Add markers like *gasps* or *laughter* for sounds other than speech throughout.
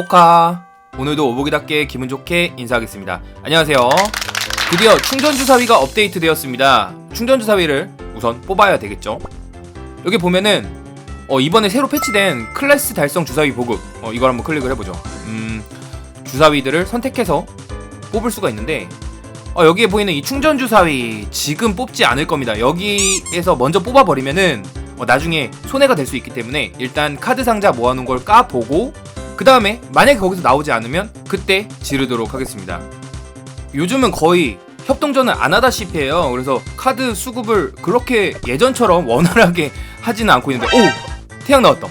포카 오늘도 오보기답게 기분 좋게 인사하겠습니다. 안녕하세요. 드디어 충전 주사위가 업데이트 되었습니다. 충전 주사위를 우선 뽑아야 되겠죠? 여기 보면은 어, 이번에 새로 패치된 클래스 달성 주사위 보급. 어, 이걸 한번 클릭을 해보죠. 음, 주사위들을 선택해서 뽑을 수가 있는데 어, 여기에 보이는 이 충전 주사위 지금 뽑지 않을 겁니다. 여기에서 먼저 뽑아버리면은 어, 나중에 손해가 될 수 있기 때문에 일단 카드 상자 모아놓은 걸 까보고 그 다음에 만약에 거기서 나오지 않으면 그때 지르도록 하겠습니다. 요즘은 거의 협동전을 안 하다시피 해요. 그래서 카드 수급을 그렇게 예전처럼 원활하게 *laughs* 하지는 않고 있는데 오! 태양 나왔다.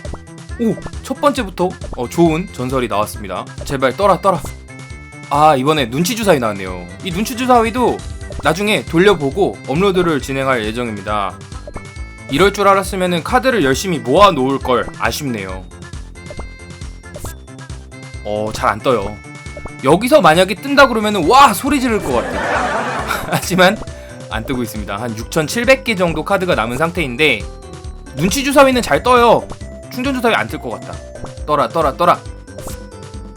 오! 첫 번째부터 어, 좋은 전설이 나왔습니다. 제발 떠라 떠라. 아 이번에 눈치 주사위 나왔네요. 이 눈치 주사위도 나중에 돌려보고 업로드를 진행할 예정입니다. 이럴 줄 알았으면 카드를 열심히 모아 놓을 걸 아쉽네요. 어, 잘 안 떠요. 여기서 만약에 뜬다 그러면은 와 소리 지를 것 같아. *laughs* 하지만 안 뜨고 있습니다. 한 6,700개 정도 카드가 남은 상태인데 눈치 주사위는 잘 떠요. 충전 주사위 안 뜰 것 같다. 떠라 떠라 떠라.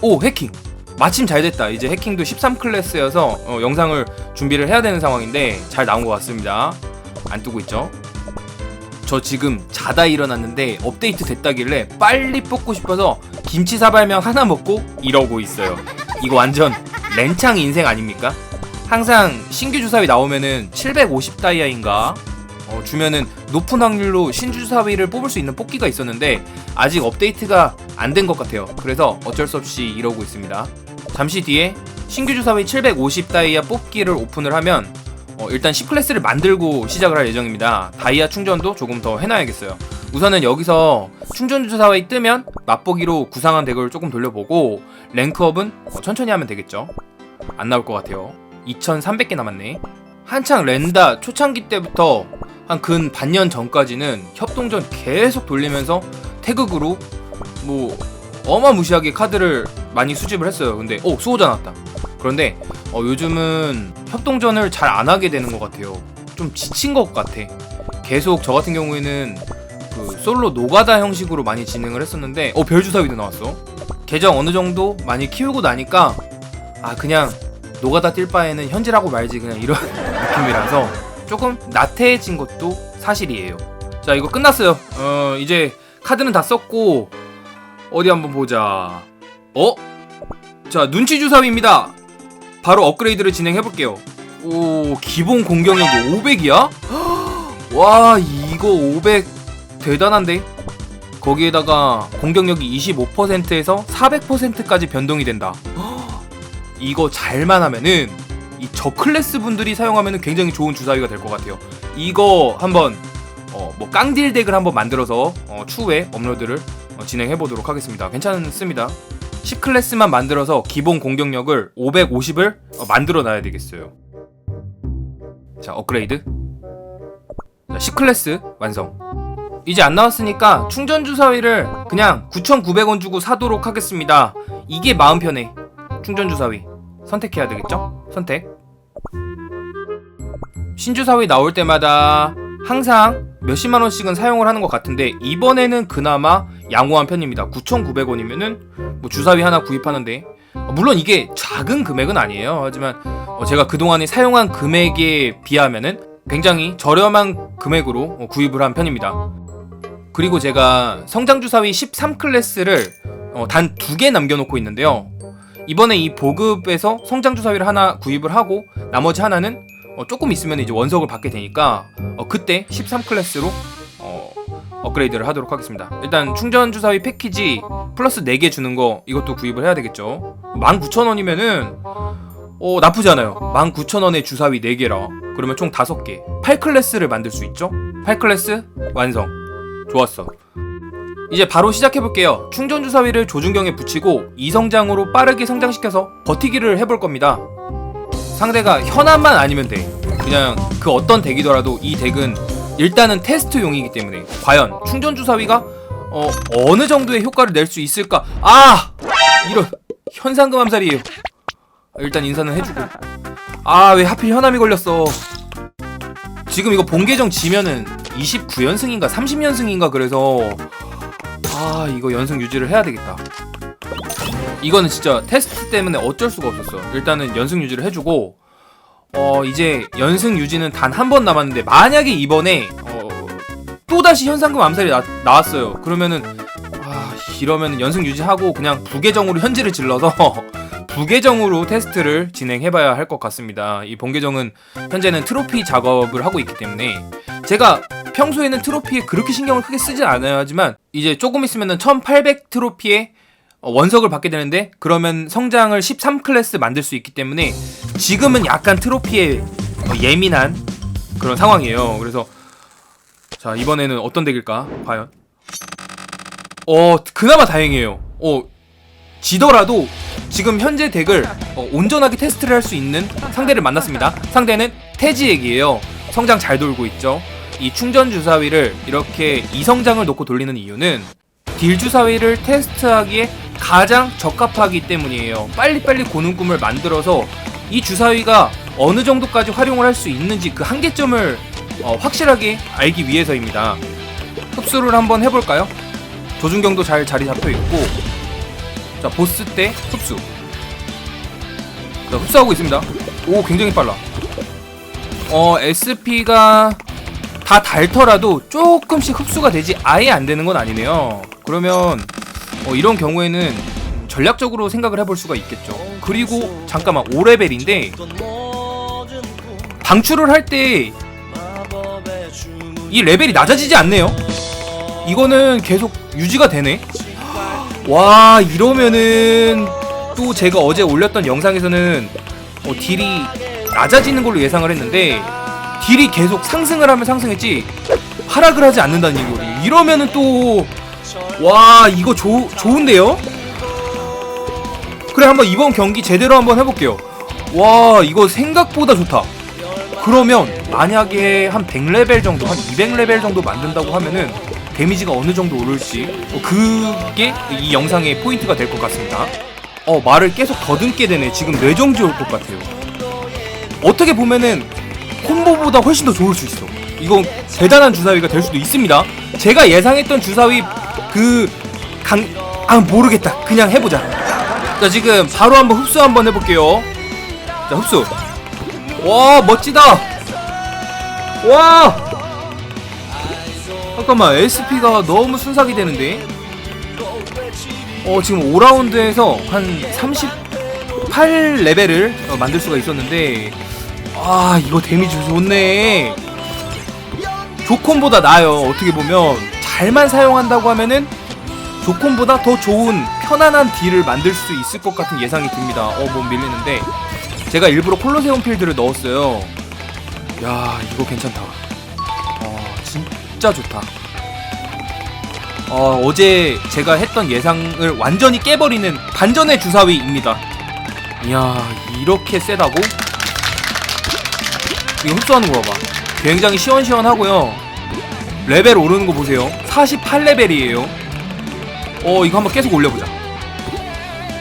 오 해킹. 마침 잘 됐다. 이제 해킹도 13 클래스여서 어, 영상을 준비를 해야 되는 상황인데 잘 나온 것 같습니다. 안 뜨고 있죠? 저 지금 자다 일어났는데 업데이트 됐다길래 빨리 뽑고 싶어서 김치 사발면 하나 먹고 이러고 있어요. 이거 완전 렌창 인생 아닙니까? 항상 신규 주사위 나오면은 750 다이아인가 어, 주면은 높은 확률로 신주 주사위를 뽑을 수 있는 뽑기가 있었는데 아직 업데이트가 안 된 것 같아요. 그래서 어쩔 수 없이 이러고 있습니다. 잠시 뒤에 신규 주사위 750 다이아 뽑기를 오픈을 하면 어, 일단 10클래스를 만들고 시작을 할 예정입니다. 다이아 충전도 조금 더 해놔야겠어요. 우선은 여기서 충전 주사위 뜨면 맛보기로 구상한 덱을 조금 돌려보고 랭크업은 어, 천천히 하면 되겠죠. 안 나올 것 같아요. 2,300개 남았네. 한창 렌다 초창기 때부터 한 근 반년 전까지는 협동전 계속 돌리면서 태극으로 뭐 어마무시하게 카드를 많이 수집을 했어요. 근데 오 수호자 나왔다. 그런데 어, 요즘은 협동전을 잘 안 하게 되는 것 같아요. 좀 지친 것 같아. 계속 저 같은 경우에는 그 솔로 노가다 형식으로 많이 진행을 했었는데 어 별주사위도 나왔어. 계정 어느 정도 많이 키우고 나니까 아 그냥 노가다 뛸 바에는 현질하고 말지 그냥 이런 *laughs* 느낌이라서 조금 나태해진 것도 사실이에요. 자 이거 끝났어요. 어 이제 카드는 다 썼고 어디 한번 보자. 어? 자 눈치 주사위입니다. 바로 업그레이드를 진행해 볼게요. 오 기본 공격력이 500이야? *gasps* 와 이거 500 대단한데? 거기에다가 공격력이 25%에서 400%까지 변동이 된다. *gasps* 이거 잘만 하면은 이 저 클래스 분들이 사용하면은 굉장히 좋은 주사위가 될 것 같아요. 이거 한번 어, 뭐 깡딜 덱을 한번 만들어서 어, 추후에 업로드를 어, 진행해 보도록 하겠습니다. 괜찮습니다. 10클래스만 만들어서 기본 공격력을 550을 어, 만들어 놔야 되겠어요. 자, 업그레이드. 자, 10클래스 완성. 이제 안 나왔으니까 충전 주사위를 그냥 9,900원 주고 사도록 하겠습니다. 이게 마음 편해. 충전 주사위. 선택해야 되겠죠? 선택. 신주사위 나올 때마다 항상 몇십만 원씩은 사용을 하는 것 같은데 이번에는 그나마 양호한 편입니다. 9,900원이면은 뭐 주사위 하나 구입하는데 어, 물론 이게 작은 금액은 아니에요. 하지만 어, 제가 그동안에 사용한 금액에 비하면은 굉장히 저렴한 금액으로 어, 구입을 한 편입니다. 그리고 제가 성장 주사위 13클래스를 단두 개 남겨놓고 있는데요. 이번에 이 보급에서 성장 주사위를 하나 구입을 하고 나머지 하나는 어, 조금 있으면 이제 원석을 받게 되니까 어, 그때 13클래스로 어, 업그레이드를 하도록 하겠습니다. 일단 충전 주사위 패키지 플러스 4개 주는 거 이것도 구입을 해야 되겠죠. 19,000원이면은 어, 나쁘지 않아요. 19,000원에 주사위 4개라. 그러면 총 5개. 8클래스를 만들 수 있죠? 8클래스 완성. 좋았어. 이제 바로 시작해볼게요. 충전 주사위를 조준경에 붙이고 이성장으로 빠르게 성장시켜서 버티기를 해볼 겁니다. 상대가 현안만 아니면 돼. 그냥 그 어떤 덱이더라도 이 덱은 일단은 테스트용이기 때문에 과연 충전 주사위가 어, 어느 정도의 효과를 낼 수 있을까? 아! 이런 현상금 암살이에요. 일단 인사는 해주고. 아, 왜 하필 현암이 걸렸어. 지금 이거 본계정 지면은 29연승인가 30연승인가 그래서 아, 이거 연승 유지를 해야 되겠다. 이거는 진짜 테스트 때문에 어쩔 수가 없었어. 일단은 연승 유지를 해주고 어 이제 연승 유지는 단 한 번 남았는데 만약에 이번에 어, 또 다시 현상금 암살이 나, 나왔어요. 그러면은 아 이러면 연승 유지하고 그냥 부계정으로 현질을 질러서 *laughs* 부계정으로 테스트를 진행해봐야 할 것 같습니다. 이 본계정은 현재는 트로피 작업을 하고 있기 때문에 제가 평소에는 트로피에 그렇게 신경을 크게 쓰진 않아요 하지만 이제 조금 있으면은 1800 트로피에 어, 원석을 받게 되는데 그러면 성장을 13클래스 만들 수 있기 때문에 지금은 약간 트로피에 어, 예민한 그런 상황이에요. 그래서 자 이번에는 어떤 덱일까 과연? 어 그나마 다행이에요. 어 지더라도 지금 현재 덱을 어, 온전하게 테스트를 할 수 있는 상대를 만났습니다. 상대는 태지액이에요. 성장 잘 돌고 있죠. 이 충전 주사위를 이렇게 이성장을 놓고 돌리는 이유는 딜 주사위를 테스트하기에 가장 적합하기 때문이에요. 빨리빨리 고는 꿈을 만들어서 이 주사위가 어느 정도까지 활용을 할 수 있는지 그 한계점을 어, 확실하게 알기 위해서입니다. 흡수를 한번 해볼까요? 조준경도 잘 자리 잡혀 있고, 자 보스 때 흡수. 자 흡수하고 있습니다. 오 굉장히 빨라. 어 SP가 다 닳더라도 조금씩 흡수가 되지 아예 안 되는 건 아니네요. 그러면 어, 이런 경우에는 전략적으로 생각을 해볼 수가 있겠죠. 그리고 잠깐만 5레벨인데 방출을 할 때 이 레벨이 낮아지지 않네요. 이거는 계속 유지가 되네. 와 이러면은 또 제가 어제 올렸던 영상에서는 어, 딜이 낮아지는 걸로 예상을 했는데 딜이 계속 상승을 하면 상승했지 하락을 하지 않는다는 이거리. 이러면은 또 와 이거 조, 좋은데요? 그래 한번 이번 경기 제대로 한번 해볼게요. 와 이거 생각보다 좋다. 그러면 만약에 한 100레벨 정도 한 200레벨 정도 만든다고 하면은 데미지가 어느 정도 오를지 어, 그게 이 영상의 포인트가 될 것 같습니다. 어 말을 계속 더듬게 되네. 지금 뇌정지 올 것 같아요. 어떻게 보면은 콤보보다 훨씬 더 좋을 수 있어. 이건 대단한 주사위가 될 수도 있습니다. 제가 예상했던 주사위 그 강... 아 모르겠다. 그냥 해보자. 자 지금 바로 한번 흡수 한번 해볼게요. 자 흡수. 와 멋지다. 와! 잠깐만 SP가 너무 순삭이 되는데? 어 지금 5라운드에서 한 38레벨을 어, 만들 수가 있었는데 아 이거 데미지 좋네. 조콘보다 나아요. 어떻게 보면 잘만 사용한다고 하면은 조콘보다 더 좋은 편안한 딜을 만들 수 있을 것 같은 예상이 듭니다. 어몸 밀리는데. 제가 일부러 콜로세움 필드를 넣었어요. 야 이거 괜찮다. 어 진짜 좋다. 어, 어제 제가 했던 예상을 완전히 깨버리는 반전의 주사위입니다. 이야 이렇게 세다고? 이거 흡수하는 거 봐봐. 굉장히 시원시원하고요. 레벨 오르는 거 보세요. 48레벨이에요. 어 이거 한번 계속 올려보자.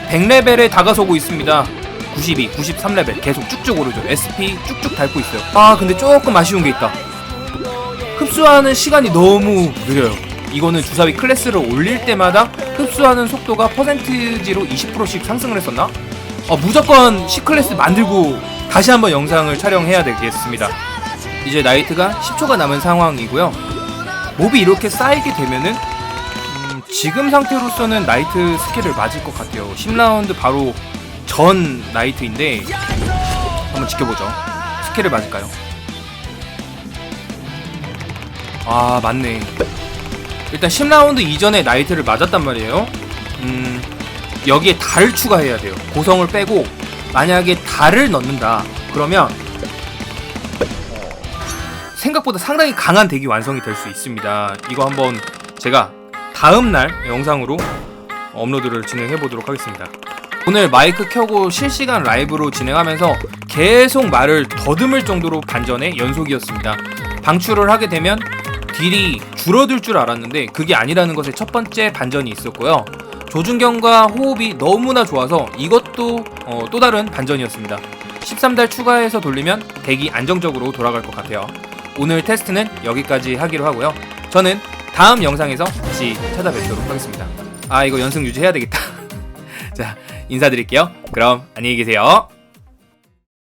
100레벨에 다가서고 있습니다. 92, 93레벨. 계속 쭉쭉 오르죠. SP 쭉쭉 닳고 있어요. 아 근데 조금 아쉬운 게 있다. 흡수하는 시간이 너무 느려요. 이거는 주사위 클래스를 올릴 때마다 흡수하는 속도가 퍼센트지로 20%씩 상승을 했었나? 어, 무조건 C클래스 만들고 다시 한번 영상을 촬영해야 되겠습니다. 이제 나이트가 10초가 남은 상황이고요. 몹이 이렇게 쌓이게 되면은 음, 지금 상태로서는 나이트 스킬을 맞을 것 같아요. 10라운드 바로 전 나이트인데 한번 지켜보죠. 스킬을 맞을까요? 아 맞네. 일단 10라운드 이전에 나이트를 맞았단 말이에요. 음 여기에 달을 추가해야 돼요. 고성을 빼고 만약에 달을 넣는다 그러면 생각보다 상당히 강한 덱이 완성이 될 수 있습니다. 이거 한번 제가 다음날 영상으로 업로드를 진행해 보도록 하겠습니다. 오늘 마이크 켜고 실시간 라이브로 진행하면서 계속 말을 더듬을 정도로 반전의 연속이었습니다. 방출을 하게 되면 딜이 줄어들 줄 알았는데 그게 아니라는 것에 첫 번째 반전이 있었고요. 조준경과 호흡이 너무나 좋아서 이것도 어, 또 다른 반전이었습니다. 13달 추가해서 돌리면 덱이 안정적으로 돌아갈 것 같아요. 오늘 테스트는 여기까지 하기로 하고요. 저는 다음 영상에서 다시 찾아뵙도록 하겠습니다. 아 이거 연승 유지해야 되겠다. *laughs* 자 인사드릴게요. 그럼 안녕히 계세요.